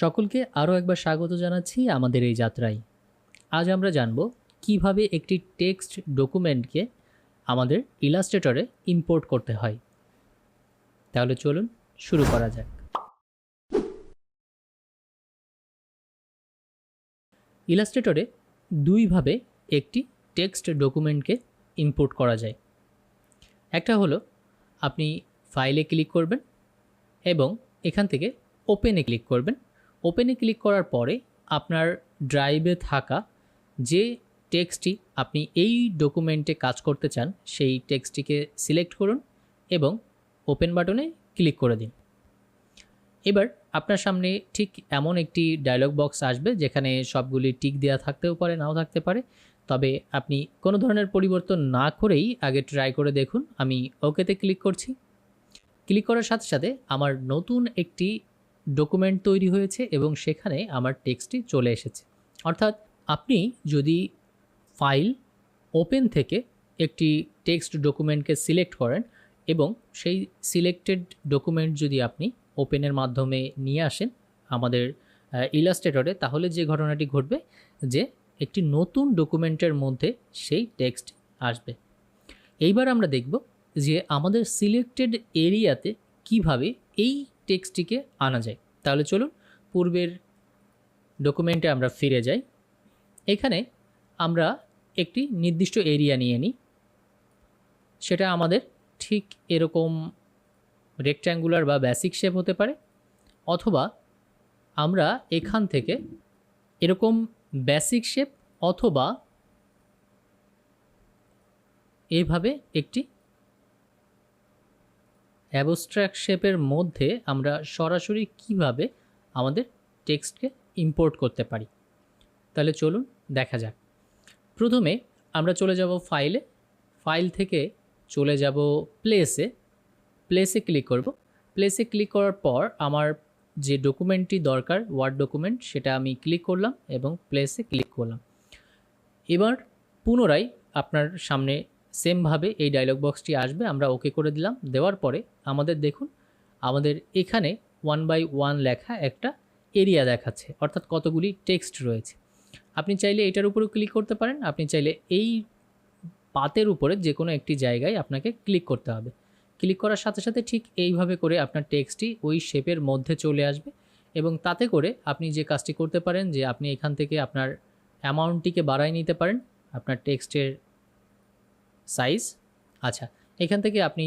সকলকে আরও একবার স্বাগত জানাচ্ছি আমাদের এই যাত্রায়। আজ আমরা জানব কীভাবে একটি টেক্সট ডকুমেন্টকে আমাদের ইলাস্ট্রেটরে ইম্পোর্ট করতে হয়। তাহলে চলুন শুরু করা যাক। ইলাস্ট্রেটরে দুইভাবে একটি টেক্সট ডকুমেন্টকে ইম্পোর্ট করা যায়। একটা হলো আপনি ফাইলে ক্লিক করবেন এবং এখান থেকে ওপেনে ক্লিক করবেন। ওপেনে ক্লিক করার পরে আপনার ড্রাইভে থাকা যে টেক্সটটি আপনি এই ডকুমেন্টে কাজ করতে চান, সেই টেক্সটটিকে সিলেক্ট করুন এবং ওপেন বাটনে ক্লিক করে দিন। এবার আপনার সামনে ঠিক এমন একটি ডায়লগ বক্স আসবে যেখানে সবগুলি টিক দেওয়া থাকতেও পারে, নাও থাকতে পারে। তবে আপনি কোনো ধরনের পরিবর্তন না করেই আগে ট্রাই করে দেখুন। আমি ওকেতে ক্লিক করছি। ক্লিক করার সাথে সাথে আমার নতুন একটি ডকুমেন্ট তৈরি হয়েছে এবং সেখানে আমার টেক্সটটি চলে এসেছে। অর্থাৎ আপনি যদি ফাইল ওপেন থেকে একটি টেক্সট ডকুমেন্টকে সিলেক্ট করেন এবং সেই সিলেক্টেড ডকুমেন্ট যদি আপনি ওপেনের মাধ্যমে নিয়ে আসেন আমাদের ইলাস্ট্রেটরে তাহলে যে ঘটনাটি ঘটবে যে একটি নতুন ডকুমেন্টের মধ্যে সেই টেক্সট আসবে। এইবার আমরা দেখব যে আমাদের সিলেক্টেড এরিয়াতে কীভাবে এই টেক্সটটিকে আনা যায়। তাহলে চলুন পূর্বের ডকুমেন্টে আমরা ফিরে যাই। এখানে আমরা একটি নির্দিষ্ট এরিয়া নিয়ে নিই। সেটা আমাদের ঠিক এরকম রেক্ট্যাঙ্গুলার বা বেসিক শেপ হতে পারে, অথবা আমরা এখান থেকে এরকম বেসিক শেপ অথবা এভাবে একটি অ্যাবস্ট্রাক্ট শেপের মধ্যে আমরা সরাসরি কীভাবে আমাদের টেক্সটকে ইম্পোর্ট করতে পারি? তাহলে চলুন দেখা যাক। প্রথমে আমরা চলে যাব ফাইলে ফাইল থেকে চলে যাব প্লেসে প্লেসে ক্লিক করব। প্লেসে ক্লিক করার পর আমার যে ডকুমেন্টটি দরকার ওয়ার্ড ডকুমেন্ট সেটা আমি ক্লিক করলাম এবং প্লেসে ক্লিক করলাম। এবার পুনরায় আপনার সামনে সেমভাবে এই ডায়লগ বক্সটি আসবে, আমরা ওকে করে দিলাম। দেওয়ার পরে আমাদের দেখুন, আমাদের এখানে ওয়ান বাই ওয়ান লেখা একটা এরিয়া দেখাচ্ছে, অর্থাৎ কতগুলি টেক্সট রয়েছে। আপনি চাইলে এটার উপরেও ক্লিক করতে পারেন, আপনি চাইলে এই পাতের উপরে যে কোনো একটি জায়গায় আপনাকে ক্লিক করতে হবে। ক্লিক করার সাথে সাথে ঠিক এইভাবে করে আপনার টেক্সটটি ওই শেপের মধ্যে চলে আসবে এবং তাতে করে আপনি যে কাজটি করতে পারেন যে আপনি এখান থেকে আপনার অ্যামাউন্টটিকে বাড়াই নিতে পারেন, আপনার টেক্সটের সাইজ আচ্ছা এখান থেকে আপনি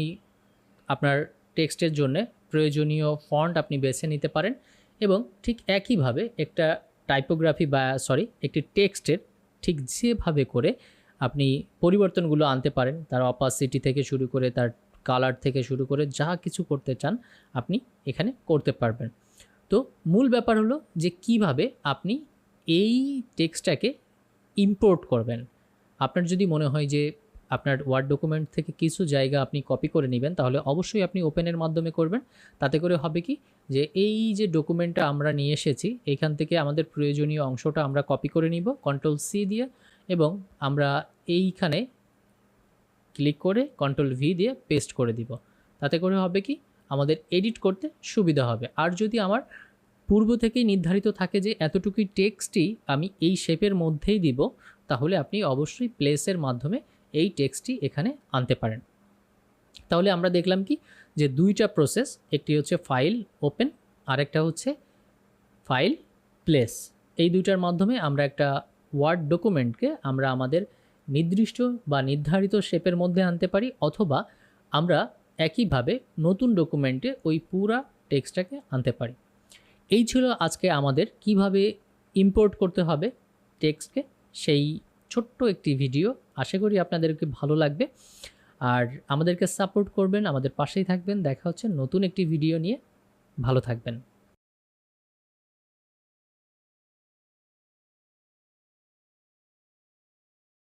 আপনার টেক্সটের জন্য প্রয়োজনীয় ফন্ট আপনি বেছে নিতে পারেন এবং ঠিক একইভাবে একটা টাইপোগ্রাফি বা সরি একটি টেক্সটের ঠিক যেভাবে করে আপনি পরিবর্তনগুলো আনতে পারেন, তার অপাসিটি থেকে শুরু করে, তার কালার থেকে শুরু করে যা কিছু করতে চান আপনি এখানে করতে পারবেন। তো মূল ব্যাপার হলো যে কীভাবে আপনি এই টেক্সটটাকে ইম্পোর্ট করবেন। আপনার যদি মনে হয় যে আপনার ওয়ার্ড ডকুমেন্ট থেকে কিছু জায়গা আপনি কপি করে নেবেন, তাহলে অবশ্যই আপনি ওপেনের মাধ্যমে করবেন। তাতে করে হবে কি? যে এই যে ডকুমেন্টটা আমরা নিয়ে এসেছি, এখান থেকে আমাদের প্রয়োজনীয় অংশটা আমরা কপি করে নিব কন্ট্রোল সি দিয়ে এবং আমরা এইখানে ক্লিক করে কন্ট্রোল ভি দিয়ে পেস্ট করে দিব। তাতে করে হবে কি? আমাদের এডিট করতে সুবিধা হবে। আর যদি আমার পূর্ব থেকেই নির্ধারিত থাকে যে এতটুকুই টেক্সটই আমি এই শেপের মধ্যেই দিব, তাহলে আপনি অবশ্যই প্লেসের মাধ্যমে এই টেক্সটটি এখানে আনতে পারেন। তাহলে আমরা দেখলাম কি? যে দুইটা প্রসেস একটি হচ্ছে ফাইল ওপেন আরেকটা হচ্ছে ফাইল প্লেস এই দুইটার মাধ্যমে আমরা একটা ওয়ার্ড ডকুমেন্টকে আমরা আমাদের নির্দিষ্ট বা নির্ধারিত শেপের মধ্যে আনতে পারি, অথবা আমরা একইভাবে নতুন ডকুমেন্টে ওই পুরা টেক্সটটাকে আনতে পারি। এই ছিল আজকে আমাদের কীভাবে ইম্পোর্ট করতে হবে টেক্সটকে সেই ছোট্ট একটি ভিডিও আশা করি আপনাদেরকে ভালো লাগবে। আর আমাদেরকে সাপোর্ট করবেন, আমাদের পাশেই থাকবেন। দেখা হচ্ছে নতুন একটি ভিডিও নিয়ে। ভালো থাকবেন।